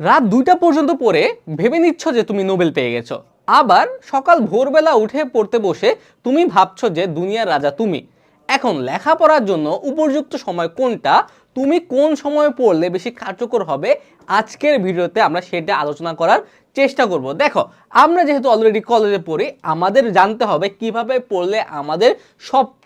রাত দুইটা পর্যন্ত পড়ে ভেবে নিচ্ছ যে তুমি নোবেল পেয়ে গেছো। আবার সকাল ভোরবেলা উঠে পড়তে বসে তুমি ভাবছ যে দুনিয়ার রাজা তুমি। এখন লেখাপড়ার জন্য উপযুক্ত সময় কোনটা? তুমি কোন সময়ে পড়লে বেশি কার্যকর হবে? আজকের ভিডিওতে আমরা সেটা আলোচনা করার চেষ্টা করব। দেখো, আমরা যেহেতু অলরেডি কলেজে পড়ি, আমাদের জানতে হবে কীভাবে পড়লে আমাদের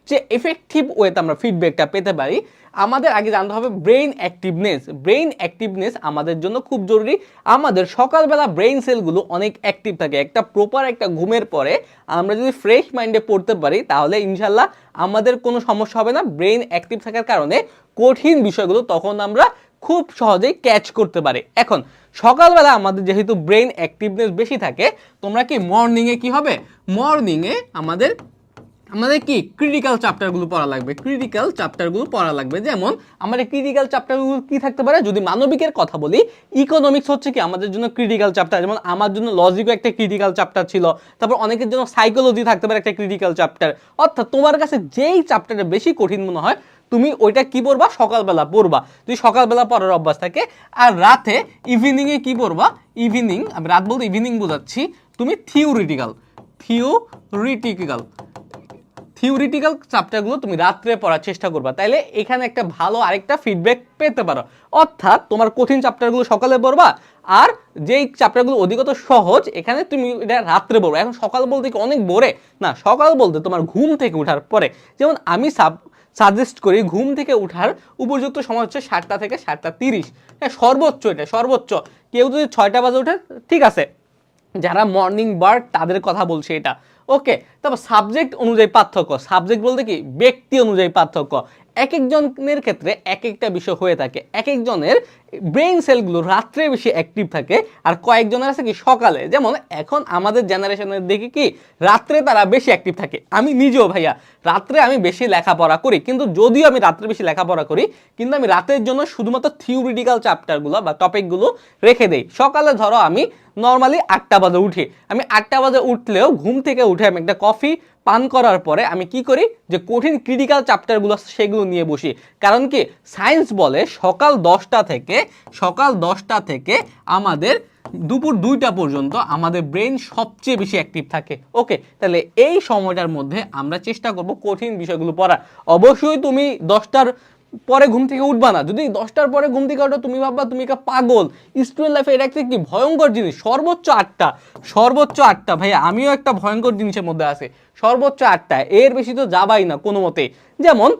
সবচেয়ে এফেক্টিভ ওয়েতে আমরা ফিডব্যাকটা পেতে পারি, আমাদের আগে জানতে হবে ব্রেইন অ্যাক্টিভনেস ব্রেইন অ্যাক্টিভনেস আমাদের জন্য খুব জরুরি। আমাদের সকালবেলা ব্রেইন সেলগুলো অনেক অ্যাক্টিভ থাকে। একটা প্রপার একটা ঘুমের পরে আমরা যদি ফ্রেশ মাইন্ডে পড়তে পারি, তাহলে ইনশাল্লাহ আমাদের কোনো সমস্যা হবে না। ব্রেইন অ্যাক্টিভ থাকার কারণে কঠিন বিষয়গুলো তখন আমরা খুব সহজেই ক্যাচ করতে পারি। এখন, সকালবেলা আমাদের যেহেতু ব্রেইন অ্যাক্টিভনেস বেশি থাকে, তোমরা কি মর্নিংয়ে কি হবে? মর্নিংয়ে আমাদের আমাদের কি? ক্রিটিক্যাল চ্যাপ্টারগুলো পড়া লাগবে। ক্রিটিক্যাল চ্যাপ্টারগুলো পড়া লাগবে। যেমন, আমাদের ক্রিটিক্যাল চ্যাপ্টারগুলো কি থাকতে পারে? যদি মানবিকের কথা বলি ইকোনমিক্স হচ্ছে কি? আমাদের জন্য ক্রিটিক্যাল চ্যাপ্টার যেমন আমার জন্য লজিকও একটা ক্রিটিক্যাল চ্যাপ্টার ছিল। তারপর অনেকের জন্য সাইকোলজি থাকতে পারে একটা ক্রিটিক্যাল চ্যাপ্টার অর্থাৎ তোমার কাছে যেই চ্যাপ্টারটা বেশি কঠিন মনে হয়, তুমি ওইটা কি পড়বা? সকালবেলা পড়বা। যদি সকালবেলা পড়ার অভ্যাস থাকে, আর রাতে ইভিনিংয়ে কি পড়বা? ইভিনিং আমি রাত বলতে ইভিনিং বোঝাচ্ছি। তুমি থিওরিটিক্যাল থিওরিটিক্যাল থিওরিটিক্যাল চ্যাপ্টারগুলো তুমি রাত্রে পড়ার চেষ্টা করবা। তাইলে এখানে একটা ভালো আরেকটা ফিডব্যাক পেতে পারো। অর্থাৎ তোমার কঠিন চ্যাপ্টারগুলো সকালে পড়বা আর যেই চ্যাপ্টারগুলো অধিকত সহজ, এখানে তুমি এটা রাত্রে পড়বে। এখন সকাল বলতে কি অনেক বোরে? না, সকাল বলতে তোমার ঘুম থেকে ওঠার পরে। যেমন আমি সাব সাজেস্ট করি ঘুম থেকে ওঠার উপযুক্ত সময় হচ্ছে সাতটা থেকে সাতটা তিরিশ। হ্যাঁ সর্বোচ্চ এটা, সর্বোচ্চ। কেউ যদি ছয়টা বাজে ওঠে, ঠিক আছে। যারা মর্নিং বার্ড তাদের কথা বলছে এটা। ওকে তারপর সাবজেক্ট অনুযায়ী পার্থক্য। সাবজেক্ট বলতে কি? ব্যক্তি অনুযায়ী পার্থক্য। এক একজনের ক্ষেত্রে এক একটা বিষয় হয়ে থাকে। এক একজনের ব্রেইন সেলগুলো রাত্রে বেশি অ্যাক্টিভ থাকে আর কয়েকজনের আছে কি সকালে। যেমন এখন আমাদের জেনারেশনের দিকে কি, রাত্রে তারা বেশি অ্যাক্টিভ থাকে। আমি নিজেও ভাইয়া, রাত্রে আমি বেশি লেখাপড়া করি। কিন্তু যদিও আমি রাত্রে বেশি লেখাপড়া করি, কিন্তু আমি রাতের জন্য শুধুমাত্র থিওরিটিক্যাল চ্যাপ্টারগুলো বা টপিকগুলো রেখে দেই। সকালে ধরো আমি নর্মালি আটটা বাজে উঠি। আমি আটটা বাজে উঠলেও ঘুম থেকে উঠে আমি একটা কফি পান করার পরে আমি কি করি যে কঠিন ক্রিটিক্যাল চ্যাপ্টারগুলো সেগুলো নিয়ে বসি। কারণ কি? সায়েন্স বলে সকাল দশটা থেকে, সকাল দশটা থেকে আমাদের দুপুর দুইটা পর্যন্ত আমাদের ব্রেন সবচেয়ে বেশি অ্যাক্টিভ থাকে। ওকে তাহলে এই সময়টার মধ্যে আমরা চেষ্টা করব কঠিন বিষয়গুলো পড়ার। অবশ্যই তুমি দশটার পরে ঘুম থেকে উঠবা না। যদি দশটার পরে ঘুম থেকে ওঠো, তুমি ভাববা তুমি একটা পাগল। স্টুডেন্ট লাইফে এটা একটা কি ভয়ঙ্কর জিনিস? সর্বোচ্চ আটটা সর্বোচ্চ আটটা। ভাইয়া, আমিও একটা ভয়ঙ্কর জিনিসের মধ্যে আছে। সর্বোচ্চ আটটা, এর বেশি তো যাবাই না কোনো মতে। যেমন,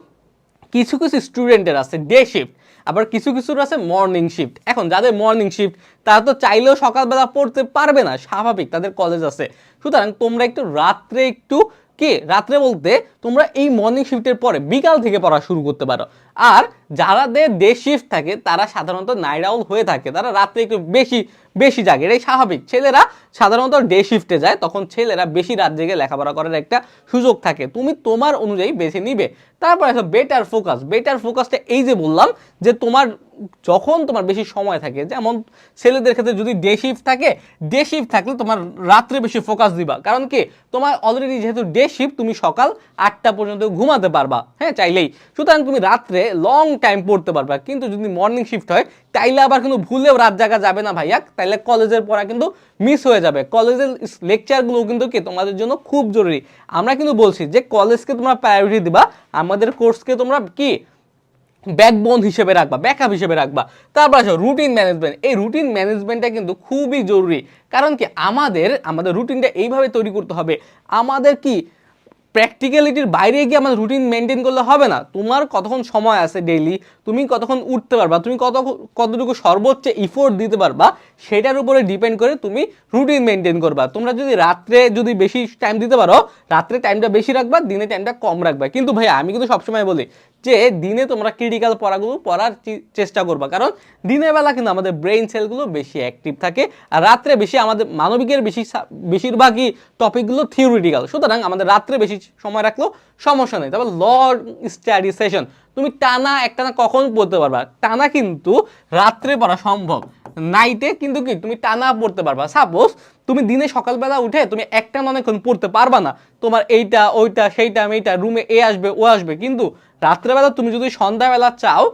কিছু কিছু স্টুডেন্টের আছে ডে শিফট আবার কিছু কিছুর আছে মর্নিং শিফট এখন যাদের মর্নিং শিফট তারা তো চাইলেও সকালবেলা পড়তে পারবে না, স্বাভাবিক, তাদের কলেজ আছে। সুতরাং তোমরা একটু রাত্রে একটু কি, রাত্রে বলতে তোমরা এই মর্নিং শিফটের পরে বিকাল থেকে পড়া শুরু করতে পারো। আর যারাদের ডে শিফট থাকে, তারা সাধারণত নাইট আউল হয়ে থাকে। তারা রাত্রে একটু বেশি বেশি জাগে, এটাই স্বাভাবিক। ছেলেরা সাধারণত ডে শিফটে যায়, তখন ছেলেরা বেশি রাত জেগে লেখাপড়া করার একটা সুযোগ থাকে। তুমি তোমার অনুযায়ী বেছে নিবে। তারপর আছে বেটার ফোকাস বেটার ফোকাসটা এই যে বললাম, যে তোমার যখন তোমার বেশি সময় থাকে, যেমন ছেলেদের ক্ষেত্রে যদি ডে শিফট থাকে ডে শিফট থাকলে তোমার রাত্রে বেশি ফোকাস দিবা। কারণ কি? তোমার অলরেডি যেহেতু ডে শিফট তুমি সকাল আটটা পর্যন্ত ঘুমাতে পারবা। হ্যাঁ চাইলেই। সুতরাং তুমি রাত্রে লং টাইম পড়তে পারবা। কিন্তু যদি মর্নিং শিফট হয়, তাইলে আবার কিন্তু ভুলেও রাত জাগা যাবে না ভাইয়া। তাইলে কলেজের পড়া কিন্তু মিস হয়ে যাবে। কলেজের লেকচারগুলো কিন্তু কি তোমাদের জন্য খুব জরুরি। আমরা কিন্তু বলছি যে কলেজকে তোমরা প্রায়োরিটি দিবা, আমাদের কোর্সকে তোমরা কি ব্যাকবোন হিসেবে রাখবা ব্যাকআপ হিসেবে রাখবা। তারপর আসো রুটিন ম্যানেজমেন্ট এই রুটিন ম্যানেজমেন্টটা কিন্তু খুবই জরুরি। কারণ কি আমাদের আমাদের রুটিনটা এইভাবে তৈরি করতে হবে। আমাদের কি প্র্যাকটিক্যালিটির বাইরে গিয়ে আমাদের রুটিন মেনটেন করলে হবে না। তোমার কতক্ষণ সময় আছে ডেইলি তুমি কতক্ষণ উঠতে পারবা? তুমি কত, কতটুকু সর্বোচ্চ ইফোর্ট দিতে পারবা? সেটার উপরে ডিপেন্ড করে তুমি রুটিন মেনটেন করবা। তোমরা যদি রাত্রে যদি বেশি টাইম দিতে পারো, রাত্রে টাইমটা বেশি রাখবা, দিনে টাইমটা কম রাখবা। কিন্তু ভাই আমি কিন্তু সবসময় বলি যে দিনে তোমরা ক্রিটিক্যাল পড়াগুলো পড়ার চেষ্টা করবা। কারণ দিনের বেলা কিন্তু আমাদের ব্রেইন সেলগুলো বেশি অ্যাক্টিভ থাকে আর রাত্রে বেশি আমাদের মানবিকের বেশি বেশিরভাগই টপিকগুলো থিওরিটিক্যাল সুতরাং আমাদের রাত্রে বেশি সময় রাখলেও সমস্যা নেই। তারপর লং স্টাডি সেশন তুমি টানা একটানা কখন পড়তে পারবা? টানা কিন্তু রাত্রে পড়া সম্ভব। নাইটে কিন্তু কি, তুমি টানা পড়তে পারবা। সাপোজ তুমি দিনে সকালবেলা উঠে তুমি একটা অনেকক্ষণ পড়তে পারবা না। তোমার এইটা, ওইটা, সেইটা এইটা রুমে এ আসবে, ও আসবে। কিন্তু রাত্রেবেলা তুমি যদি সন্ধ্যাবেলা চাও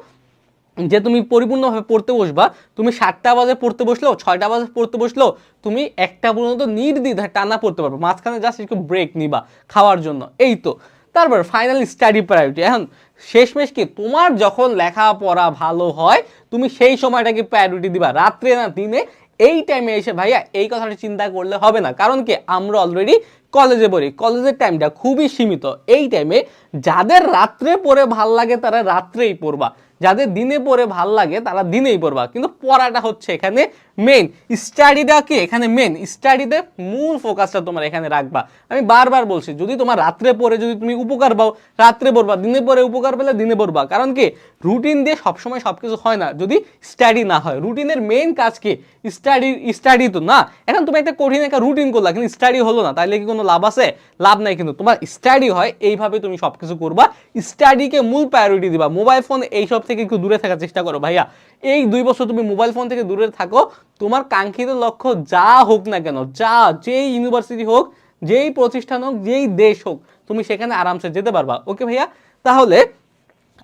যে তুমি পরিপূর্ণভাবে পড়তে বসবা, তুমি সাতটা বাজে পড়তে বসলেও, ছয়টা বাজে পড়তে বসলেও তুমি একটা পর্যন্ত নির্দ্বিধায় টানা পড়তে পারবে। মাঝখানে জাস্ট একটু ব্রেক নিবা খাওয়ার জন্য। এই তো। তারপর ফাইনাল স্টাডি প্রায়োরিটি এখন শেষমেশ কি, তোমার যখন লেখাপড়া ভালো হয়, তুমি সেই সময়টাকে প্রায়োরিটি দিবা, রাত্রে না দিনে। এই টাইমে এসে ভাইয়া এই কথাটা চিন্তা করলে হবে না। কারণ কি, আমরা অলরেডি কলেজে পড়ি। কলেজের টাইমটা খুবই সীমিত। এই টাইমে যাদের রাত্রে পড়ে ভালো লাগে, তারা রাত্রেই পড়বা। যাদের দিনে পড়ে ভালো লাগে, তারা দিনেই পড়বা। কিন্তু পড়াটা হচ্ছে এখানে মেন স্টাডিটা কি? এখানে মেন স্টাডিতে মূল ফোকাসটা তোমার এখানে রাখবা। আমি বারবার বলছি, যদি তোমার রাত্রে পড়ে, যদি তুমি উপকার পাও, রাত্রে পড়বা, দিনে পড়ে উপকার পেলে দিনে পড়বা। কারণ কি? রুটিন দিয়ে সবসময় সব কিছু হয় না। যদি স্টাডি না হয় রুটিনের মেন কাজ কি? স্টাডি স্টাডি তো না। এখন তুমি একটা কঠিন একটা রুটিন করলা, কিন্তু স্টাডি হলো না। তাহলে কি কোনো লাভ আছে? লাভ নাই কিন্তু। তোমার স্টাডি হয়, এইভাবে তুমি সব কিছু করবা স্টাডিকে মূল প্রায়োরিটি দিবা। মোবাইল ফোন এইসব থেকে একটু দূরে থাকার চেষ্টা করো ভাইয়া। এই দুই বছর তুমি মোবাইল ফোন থেকে দূরে থাকো তোমার কাঙ্ক্ষিত লক্ষ্য যা হোক না কেন, যা যেই ইউনিভার্সিটি হোক, যেই প্রতিষ্ঠান হোক, যেই দেশ হোক, তুমি সেখানে আরামসে যেতে পারবা। ওকে ভাইয়া? তাহলে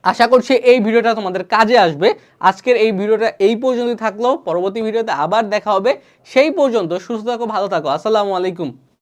আশা করছি এই ভিডিওটা তোমাদের কাজে আসবে। আজকের এই ভিডিওটা এই পর্যন্তই থাকল। পরবর্তী ভিডিওতে আবার দেখা হবে। সেই পর্যন্ত সুস্থ থাকো, ভালো থাকো। আসসালামু আলাইকুম।